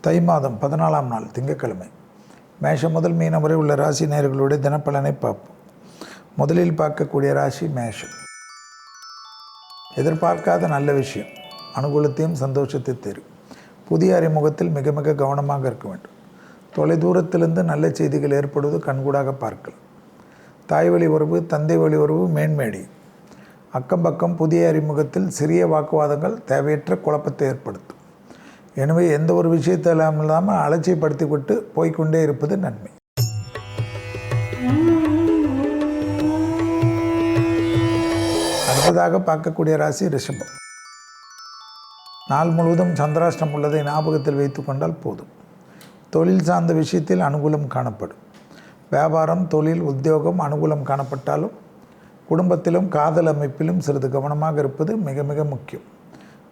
தை மாதம் பதினாலாம் நாள் திங்கட்கிழமை. மேஷம் முதல் மீனம் வரை உள்ள ராசி நேர்களுடைய தினப்பலனை பார்ப்போம். முதலில் பார்க்கக்கூடிய ராசி மேஷம். எதிர்பார்க்காத நல்ல விஷயம் அனுகூலத்தையும் சந்தோஷத்தை தரும். புதிய அறிமுகத்தில் மிக மிக கவனமாக இருக்க வேண்டும். தொலைதூரத்திலிருந்து நல்ல செய்திகள் ஏற்படுவது கண்கூடாக பார்க்கலாம். தாய் வழி உறவு தந்தை வழி உறவு மேன்மேடி. அக்கம் பக்கம் புதிய அறிமுகத்தில் சிறிய வாக்குவாதங்கள் தேவையற்ற குழப்பத்தை ஏற்படுத்தும். எனவே எந்த ஒரு விஷயத்தெல்லாம் இல்லாமல் அலட்சியப்படுத்தி விட்டு போய்க்கொண்டே இருப்பது நன்மை. அடுத்ததாக பார்க்கக்கூடிய ராசி ரிஷபம். நாள் முழுவதும் சந்திராஷ்டம் உள்ளதை ஞாபகத்தில் வைத்து கொண்டால் போதும். தொழில் சார்ந்த விஷயத்தில் அனுகூலம் காணப்படும். வியாபாரம் தொழில் உத்தியோகம் அனுகூலம் காணப்பட்டாலும் குடும்பத்திலும் காதல் அமைப்பிலும் சிறிது கவனமாக இருப்பது மிக மிக முக்கியம்.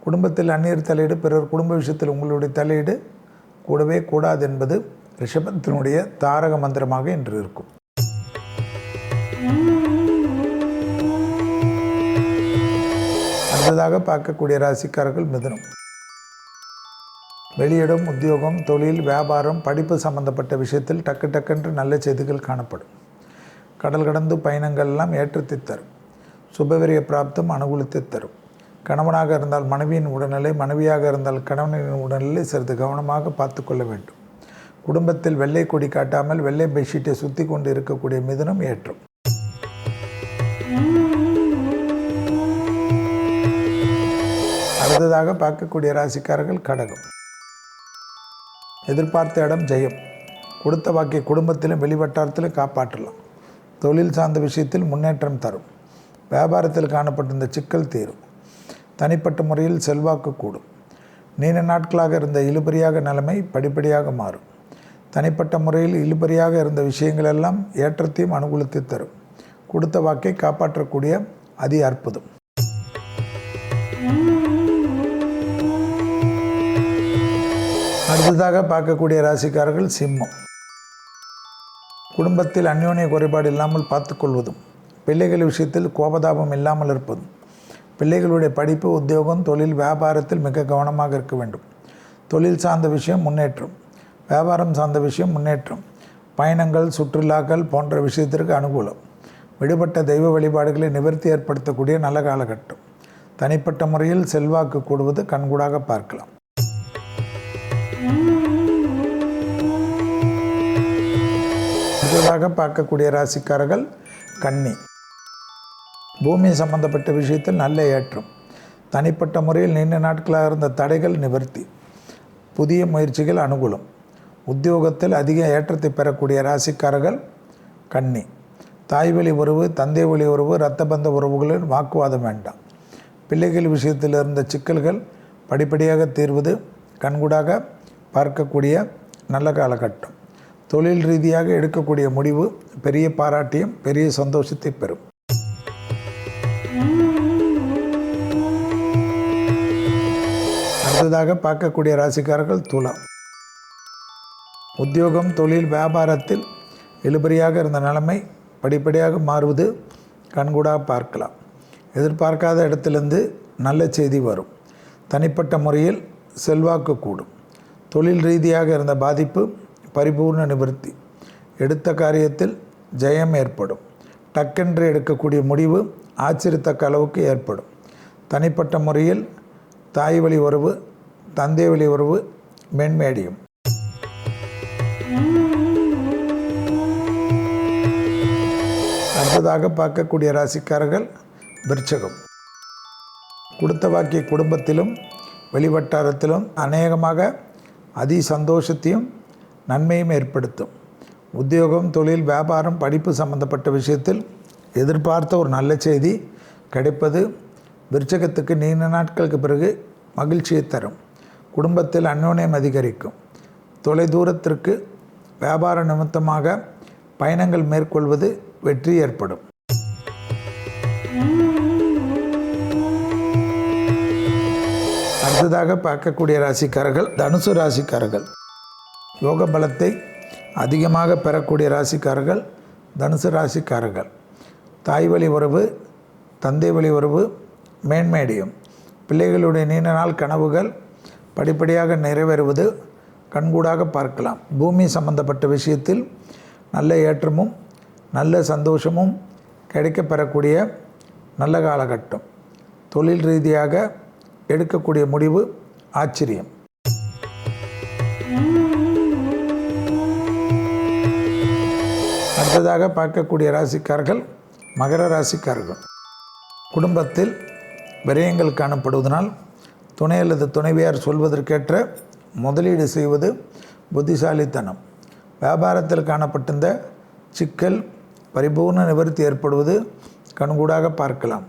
குடும்பத்தில் அந்நியர் தலையீடு பிறர் குடும்ப விஷயத்தில் உங்களுடைய தலையீடு கூடவே கூடாது என்பது ரிஷபத்தினுடைய தாரக மந்திரமாக இன்று இருக்கும். அடுத்ததாக பார்க்கக்கூடிய ராசிக்காரர்கள் மிதனம். வெளியிடம் உத்தியோகம் தொழில் வியாபாரம் படிப்பு சம்பந்தப்பட்ட விஷயத்தில் டக்கு டக்கென்று நல்ல செய்திகள் காணப்படும். கடல் கடந்து பயணங்கள் எல்லாம் ஏற்றத்தை தரும். சுபவிரிய பிராப்தம் அனுகூலத்தை தரும். கணவனாக இருந்தால் மனைவியின் உடல்நிலை மனைவியாக இருந்தால் கணவனின் உடல்நிலை சிறிது கவனமாக பார்த்து கொள்ள வேண்டும். குடும்பத்தில் வெள்ளை கொடி காட்டாமல் வெள்ளை பெட்ஷீட்டை சுற்றி கொண்டு இருக்கக்கூடிய மிதுனம் ஏற்றும். அடுத்ததாக பார்க்கக்கூடிய ராசிக்காரர்கள் கடகம். எதிர்பார்த்த இடம் ஜெயம். கொடுத்த வாக்கிய குடும்பத்திலும் வெளிவட்டாரத்திலும் காப்பாற்றலாம். தொழில் சார்ந்த விஷயத்தில் முன்னேற்றம் தரும். வியாபாரத்தில் காணப்பட்டிருந்த சிக்கல் தீரும். தனிப்பட்ட முறையில் செல்வாக்கு கூடும். நீண்ட நாட்களாக இருந்த இழுபறியாக நிலைமை படிப்படியாக மாறும். தனிப்பட்ட முறையில் இழுபறியாக இருந்த விஷயங்கள் எல்லாம் ஏற்றத்தையும் அனுகூலத்தை தரும். கொடுத்த வாக்கை காப்பாற்றக்கூடிய அதி அற்புதம். அடுத்ததாக பார்க்கக்கூடிய ராசிக்காரர்கள் சிம்மம். குடும்பத்தில் அந்யோன்ய குறைபாடு இல்லாமல் பார்த்துக்கொள்வதும் பிள்ளைகள் விஷயத்தில் கோபதாபம் இல்லாமல் இருப்பதும் பிள்ளைகளுடைய படிப்பு உத்தியோகம் தொழில் வியாபாரத்தில் மிக கவனமாக இருக்க வேண்டும். தொழில் சார்ந்த விஷயம் முன்னேற்றம். வியாபாரம் சார்ந்த விஷயம் முன்னேற்றம். பயணங்கள் சுற்றுலாக்கள் போன்ற விஷயத்திற்கு அனுகூலம். விடுபட்ட தெய்வ வழிபாடுகளை நிவர்த்தி ஏற்படுத்தக்கூடிய நல்ல காலகட்டம். தனிப்பட்ட முறையில் செல்வாக்கு கூடுவது கண்கூடாக பார்க்கலாம். அடுத்ததாக பார்க்கக்கூடிய ராசிக்காரர்கள் கன்னி. பூமி சம்பந்தப்பட்ட விஷயத்தில் நல்ல ஏற்றம். தனிப்பட்ட முறையில் நீண்ட நாட்களாக இருந்த தடைகள் நிவர்த்தி. புதிய முயற்சிகள் அனுகூலம். உத்தியோகத்தில் அதிக ஏற்றத்தை பெறக்கூடிய ராசிக்காரர்கள் கன்னி. தாய் வழி உறவு தந்தை வழி உறவு இரத்தபந்த உறவுகளில் வாக்குவாதம் வேண்டாம். பிள்ளைகள் விஷயத்தில் இருந்த சிக்கல்கள் படிப்படியாக தீர்வது கண்கூடாக பார்க்கக்கூடிய நல்ல காலகட்டம். தொழில் ரீதியாக எடுக்கக்கூடிய முடிவு பெரிய பாராட்டியும் பெரிய சந்தோஷத்தை பெறும். அடுத்ததாக பார்க்கக்கூடிய ராசிக்காரர்கள் துலாம். உத்தியோகம் தொழில் வியாபாரத்தில் இழுபறியாக இருந்த நிலைமை படிப்படியாக மாறுவது கண்கூடாக பார்க்கலாம். எதிர்பார்க்காத இடத்திலிருந்து நல்ல செய்தி வரும். தனிப்பட்ட முறையில் செல்வாக்கு கூடும். தொழில் ரீதியாக இருந்த பாதிப்பு பரிபூர்ண நிவர்த்தி. எடுத்த காரியத்தில் ஜெயம் ஏற்படும். டக்கென்று எடுக்கக்கூடிய முடிவு ஆச்சரித்தக்க அளவுக்கு ஏற்படும். தனிப்பட்ட முறையில் தாய் வழி உறவு தந்தை வழி உறவு மென்மேடியும். அடுத்ததாக பார்க்கக்கூடிய ராசிக்காரர்கள் விருச்சகம். கொடுத்த வாக்கிய குடும்பத்திலும் வெளிவட்டாரத்திலும் அநேகமாக அதி சந்தோஷத்தையும் நன்மையும் ஏற்படுத்தும். உத்தியோகம் தொழில் வியாபாரம் படிப்பு சம்பந்தப்பட்ட விஷயத்தில் எதிர்பார்த்த ஒரு நல்ல செய்தி கிடைப்பது விருச்சகத்துக்கு நீண்ட நாட்களுக்கு பிறகு மகிழ்ச்சியை தரும். குடும்பத்தில் அந்யோன்யம் அதிகரிக்கும். தொலைதூரத்திற்கு வியாபார நிமித்தமாக பயணங்கள் மேற்கொள்வது வெற்றி ஏற்படும். அடுத்ததாக பார்க்கக்கூடிய ராசிக்காரர்கள் தனுசு ராசிக்காரர்கள். யோக பலத்தை அதிகமாக பெறக்கூடிய ராசிக்காரர்கள் தனுசு ராசிக்காரர்கள். தாய் வழி உறவு தந்தை வழி உறவு மேன்மேடியும். பிள்ளைகளுடைய நீண்ட நாள் கனவுகள் படிப்படியாக நிறைவேறுவது கண்கூடாக பார்க்கலாம். பூமி சம்பந்தப்பட்ட விஷயத்தில் நல்ல ஏற்றமும் நல்ல சந்தோஷமும் கிடைக்கப்பெறக்கூடிய நல்ல காலகட்டம். தொழில் ரீதியாக எடுக்கக்கூடிய முடிவு ஆச்சரியம். அடுத்ததாக பார்க்கக்கூடிய ராசிக்காரர்கள் மகர ராசிக்காரர்கள். குடும்பத்தில் விரயங்கள் காணப்படுவதனால் துணை அல்லது துணைவியார் சொல்வதற்கேற்ற முதலீடு செய்வது புத்திசாலித்தனம். வியாபாரத்தில் காணப்பட்டிருந்த சிக்கல் பரிபூர்ண நிவர்த்தி ஏற்படுவது கண்கூடாக பார்க்கலாம்.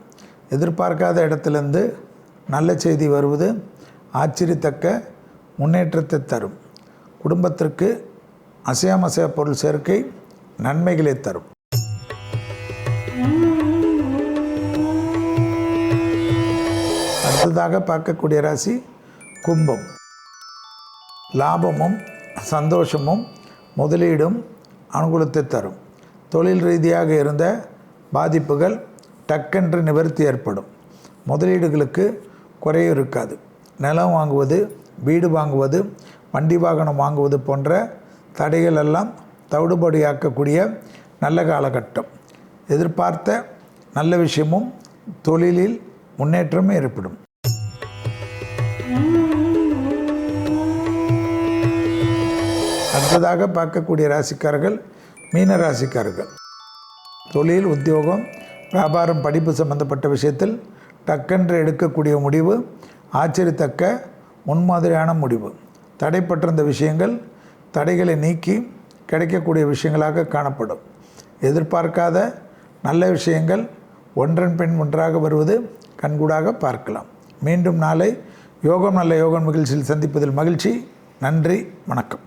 எதிர்பார்க்காத இடத்திலிருந்து நல்ல செய்தி வருவது ஆச்சரியத்தக்க முன்னேற்றத்தை தரும். குடும்பத்திற்கு அசையாமசைய பொருள் சேர்க்கை நன்மைகளை தரும். அடுத்ததாக பார்க்கக்கூடிய ராசி கும்பம். லாபமும் சந்தோஷமும் முதலீடும் அனுகூலத்தை தரும். தொழில் ரீதியாக இருந்த பாதிப்புகள் டக்கென்று நிவர்த்தி ஏற்படும். முதலீடுகளுக்கு குறையும் இருக்காது. நிலம் வாங்குவது வீடு வாங்குவது வண்டி வாகனம் வாங்குவது போன்ற தடைகள் எல்லாம் தவிடுபடியாக்கக்கூடிய நல்ல காலகட்டம். எதிர்பார்த்த நல்ல விஷயமும் தொழிலில் முன்னேற்றமும் ஏற்படும். அடுத்ததாக பார்க்கக்கூடிய ராசிக்காரர்கள் மீன ராசிக்காரர்கள். தொழில் உத்தியோகம் வியாபாரம் படிப்பு சம்பந்தப்பட்ட விஷயத்தில் டக்கென்று எடுக்கக்கூடிய முடிவு ஆச்சரியத்தக்க முன்மாதிரியான முடிவு. தடைப்பட்டிருந்த விஷயங்கள் தடைகளை நீக்கி கிடைக்கக்கூடிய விஷயங்களாக காணப்படும். எதிர்பார்க்காத நல்ல விஷயங்கள் ஒன்றன் பெண் ஒன்றாக வருவது கண்கூடாக பார்க்கலாம். மீண்டும் நாளை யோகம் நல்ல யோகம் மகிழ்ச்சியில் சந்திப்பதில் மகிழ்ச்சி. நன்றி வணக்கம்.